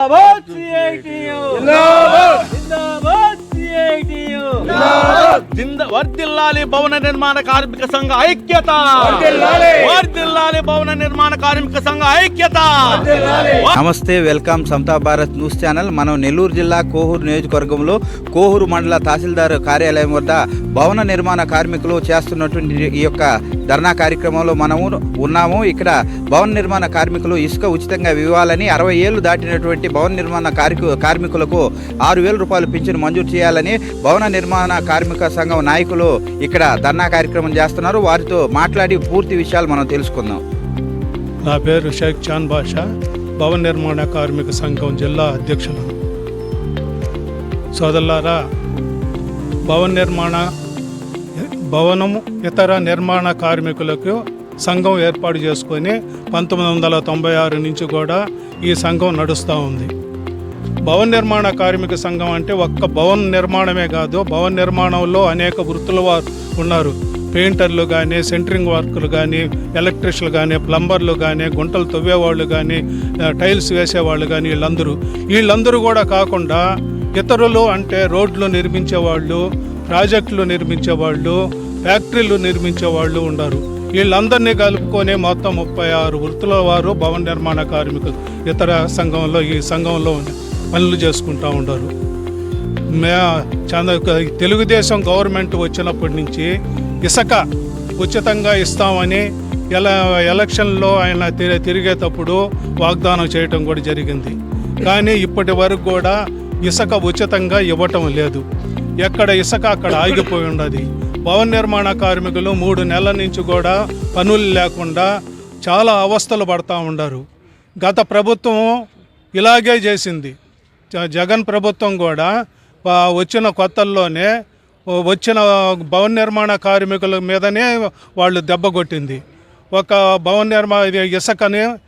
about creating you. జింద వర్దిల్లాలి భవన నిర్మాణ కార్మిక సంఘ ఐక్యత. వర్దిల్లాలి భవన నిర్మాణ కార్మిక సంఘ ఐక్యత. నమస్తే welcome Samata Bharat news channel. మనం నెల్లూరు జిల్లా కోహూరు నియోజకవర్గంలో కోహూరు మండల తహసీల్దార్ కార్యాలయం వద్ద భవన నిర్మాణ కార్మికులు చేస్తున్నటువంటి ఈ యొక్క ధర్నా కార్యక్రమంలో మనము ఉన్నాము. ఇక్కడ భవన నిర్మాణ కార్మికులు ఇసుక ఉచితంగా ఇవ్వాలని అరవై ఏళ్ళు దాటినటువంటి భవన నిర్మాణ కార్మికు కార్మికులకు ఆరు వేల రూపాయలు పింఛను మంజూరు చేయాలని భవన నిర్మాణ కార్మిక సంఘం నాయకులు ఇక్కడ ధర్నా కార్యక్రమం చేస్తున్నారు. వారితో మాట్లాడి పూర్తి విషయాలు మనం తెలుసుకుందాం. నా పేరు షేక్ చాన్ బాషా భవన నిర్మాణ కార్మిక సంఘం జిల్లా అధ్యక్షులు. సోదరులారా భవన నిర్మాణ భవనము ఇతర నిర్మాణ కార్మికులకు సంఘం ఏర్పాటు చేసుకొని పంతొమ్మిది వందల తొంభై ఆరు నుంచి కూడా ఈ సంఘం నడుస్తూ ఉంది. భవన నిర్మాణ కార్మిక సంఘం అంటే ఒక్క భవన నిర్మాణమే కాదు భవన నిర్మాణంలో అనేక వృత్తుల వారు ఉన్నారు. పెయింటర్లు కానీ సెంటరింగ్ వర్కులు కానీ ఎలక్ట్రిషియన్లు కానీ ప్లంబర్లు కానీ గుంటలు తవ్వేవాళ్ళు కానీ టైల్స్ వేసేవాళ్ళు కానీ వీళ్ళందరూ. వీళ్ళందరూ కూడా కాకుండా ఇతరులు అంటే రోడ్లు నిర్మించేవాళ్ళు ప్రాజెక్టులు నిర్మించేవాళ్ళు ఫ్యాక్టరీలు నిర్మించేవాళ్ళు ఉన్నారు వీళ్ళందరినీ కలుపుకొని మొత్తం ముప్పై ఆరు వృత్తుల వారు భవన నిర్మాణ కార్మికులు ఇతర సంఘంలో ఈ సంఘంలో పనులు చేసుకుంటూ ఉంటారు మే చంద తెలుగుదేశం గవర్నమెంట్ వచ్చినప్పటి నుంచి ఇసుక ఉచితంగా ఇస్తామని ఎలా ఎలక్షన్లో ఆయన తి- తిరిగేటప్పుడు వాగ్దానం చేయటం కూడా జరిగింది. కానీ ఇప్పటి వరకు కూడా ఇసుక ఉచితంగా ఇవ్వటం లేదు. ఎక్కడ ఇసుక అక్కడ ఆగిపోయి ఉండదు భవన నిర్మాణ కార్మికులు మూడు నెలల నుంచి కూడా పనులు లేకుండా చాలా అవస్థలు పడతా ఉన్నారు. గత ప్రభుత్వం ఇలాగే చేసింది. జగన్ ప్రభుత్వం కూడా వచ్చిన కొత్తల్లోనే వచ్చిన భవన నిర్మాణ కార్మికుల మీదనే వాళ్ళు దెబ్బ కొట్టింది. ఒక భవన నిర్మాణ ఇసుకని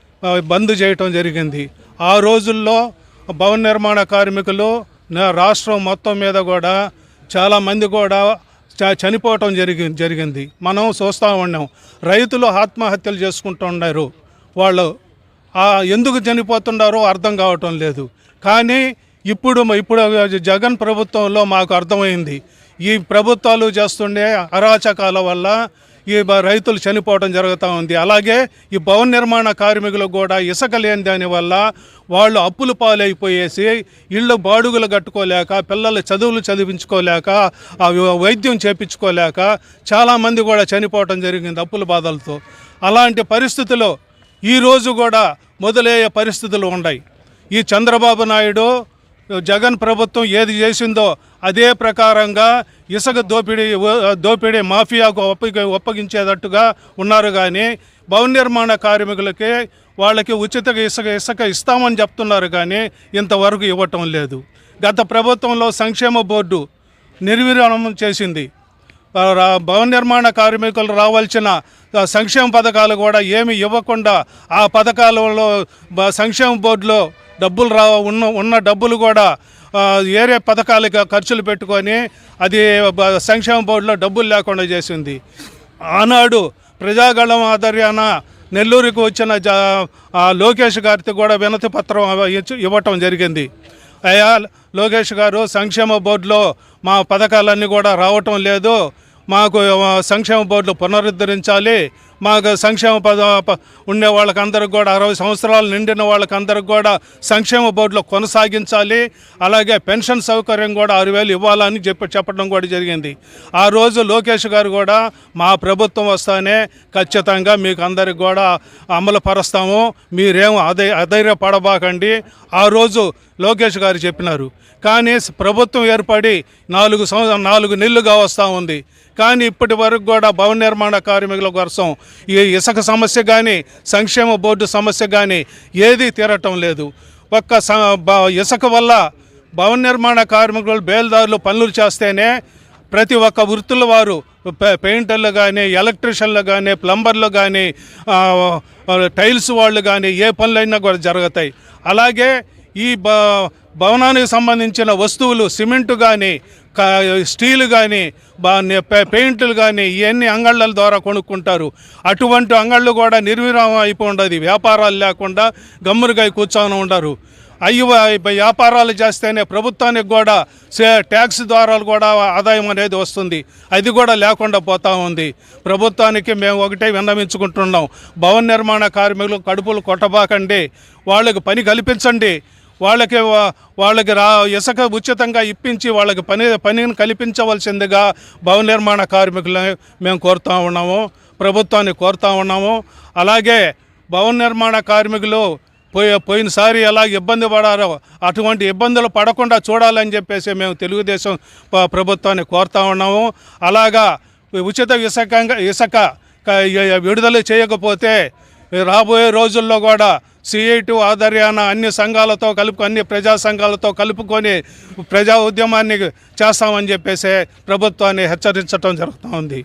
బంద్ చేయటం జరిగింది. ఆ రోజుల్లో భవన నిర్మాణ కార్మికులు రాష్ట్రం మొత్తం మీద కూడా చాలామంది కూడా చ- చనిపోవటం జరిగి జరిగింది. మనం చూస్తూ ఉన్నాం. రైతులు ఆత్మహత్యలు చేసుకుంటూ ఉన్నారు. వాళ్ళు ఎందుకు చనిపోతున్నారో అర్థం కావటం లేదు. కానీ ఇప్పుడు ఇప్పుడు జగన్ ప్రభుత్వంలో మాకు అర్థమైంది. ఈ ప్రభుత్వాలు చేస్తుండే అరాచకాల వల్ల ఈ రైతులు చనిపోవడం జరుగుతూ ఉంది. అలాగే ఈ భవన నిర్మాణ కార్మికులకు కూడా ఇసుక లేని దానివల్ల వాళ్ళు అప్పులు పాలైపోయేసి ఇళ్ళు బాడుగులు కట్టుకోలేక పిల్లలు చదువులు చదివించుకోలేక ఆ వైద్యం చేపించుకోలేక చాలామంది కూడా చనిపోవటం జరిగింది అప్పుల బాధలతో. అలాంటి పరిస్థితిలో ఈరోజు కూడా మొదలయ్యే పరిస్థితులు ఉన్నాయి. ఈ చంద్రబాబు నాయుడు జగన్ ప్రభుత్వం ఏది చేసిందో అదే ప్రకారంగా ఇసుక దోపిడీ దోపిడీ మాఫియాకు ఒప్పగి ఒప్పగించేటట్టుగా ఉన్నారు కానీ భవన నిర్మాణ కార్మికులకి వాళ్ళకి ఉచిత ఇసుక ఇసుక ఇస్తామని చెప్తున్నారు కానీ ఇంతవరకు ఇవ్వటం లేదు. గత ప్రభుత్వంలో సంక్షేమ బోర్డు నిర్వీర్యం చేసింది. భవన నిర్మాణ కార్మికులు రావాల్సిన సంక్షేమ పథకాలు కూడా ఏమి ఇవ్వకుండా ఆ పథకాలలో సంక్షేమ బోర్డులో డబ్బులు రా ఉన్న ఉన్న డబ్బులు కూడా వేరే పథకాలకు ఖర్చులు పెట్టుకొని అది సంక్షేమ బోర్డులో డబ్బులు లేకుండా చేసింది. ఆనాడు ప్రజాగళం ఆధ్వర్యాన నెల్లూరుకు వచ్చిన లోకేష్ గారికి కూడా వినతి పత్రం ఇచ్చి- ఇవ్వటం జరిగింది. అయ్యా లోకేష్ గారు సంక్షేమ బోర్డులో మా పథకాలన్నీ కూడా రావటం లేదు. మాకు సంక్షేమ బోర్డులు పునరుద్ధరించాలి. మాకు సంక్షేమ పద ఉండే వాళ్ళకందరికి కూడా అరవై సంవత్సరాలు నిండిన వాళ్ళకందరికి కూడా సంక్షేమ బోర్డులో కొనసాగించాలి. అలాగే పెన్షన్ సౌకర్యం కూడా ఆరు వేలు ఇవ్వాలని చెప్పి చెప్పడం కూడా జరిగింది. ఆ రోజు లోకేష్ గారు కూడా మా ప్రభుత్వం వస్తానే ఖచ్చితంగా మీకు అందరికి కూడా అమలు పరుస్తాము. మీరేం అధై అధైర్యపడబాకండి. ఆ రోజు లోకేష్ గారు చెప్పినారు. కానీ ప్రభుత్వం ఏర్పడి నాలుగు సంవత్సరం నాలుగు నెలలుగా వస్తూ ఉంది. కానీ ఇప్పటి వరకు కూడా భవన నిర్మాణ కార్మికుల కోసం ఈ ఇసుక సమస్య కానీ సంక్షేమ బోర్డు సమస్య కానీ ఏదీ తీరటం లేదు. ఒక్క బ- ఇసుక వల్ల భవన నిర్మాణ కార్మికులు బేల్దారులు పనులు చేస్తేనే ప్రతి ఒక్క వృత్తుల వారు పెయింటర్లు కానీ ఎలక్ట్రీషియన్లు కానీ ప్లంబర్లు కానీ టైల్స్ వాళ్ళు కానీ ఏ పనులైనా కూడా జరుగుతాయి. అలాగే ఈ బ భవనానికి సంబంధించిన వస్తువులు సిమెంటు కానీ స్టీల్ కానీ పెయింట్లు కానీ ఇవన్నీ అంగళ్ళ ద్వారా కొనుక్కుంటారు. అటువంటి అంగళ్ళు కూడా నిర్విరామం అయిపోయి ఉండదు వ్యాపారాలు లేకుండా గమ్మురుగా కూర్చొని ఉండరు. అయ్యి వ్యాపారాలు చేస్తేనే ప్రభుత్వానికి కూడా సే- ట్యాక్స్ ద్వారా కూడా ఆదాయం అనేది వస్తుంది. అది కూడా లేకుండా పోతా ఉంది. ప్రభుత్వానికి మేము ఒకటే విన్నవించుకుంటున్నాం. భవన నిర్మాణ కార్మికులు కడుపులు కొట్టబాకండి. వాళ్ళకి పని కల్పించండి. వాళ్ళకి వాళ్ళకి రా ఇసుక ఉచితంగా ఇప్పించి వాళ్ళకి పని పనిని కల్పించవలసిందిగా భవన నిర్మాణ కార్మికులను మేము కోరుతూ ఉన్నాము ప్రభుత్వాన్ని కోరుతూ ఉన్నాము. అలాగే భవన నిర్మాణ కార్మికులు పోయి పోయినసారి ఎలా ఇబ్బంది పడారో అటువంటి ఇబ్బందులు పడకుండా చూడాలని చెప్పేసి మేము తెలుగుదేశం ప్రభుత్వాన్ని కోరుతా ఉన్నాము. అలాగా ఉచిత ఇసుకంగా ఇసుక విడుదల చేయకపోతే రాబోయే రోజుల్లో కూడా సిఐటి ఆధ్వర్యాన అన్ని సంఘాలతో కలుపు అన్ని ప్రజా సంఘాలతో కలుపుకొని ప్రజా ఉద్యమాన్ని చేస్తామని చెప్పేసి ప్రభుత్వాన్ని హెచ్చరించడం జరుగుతూ ఉంది.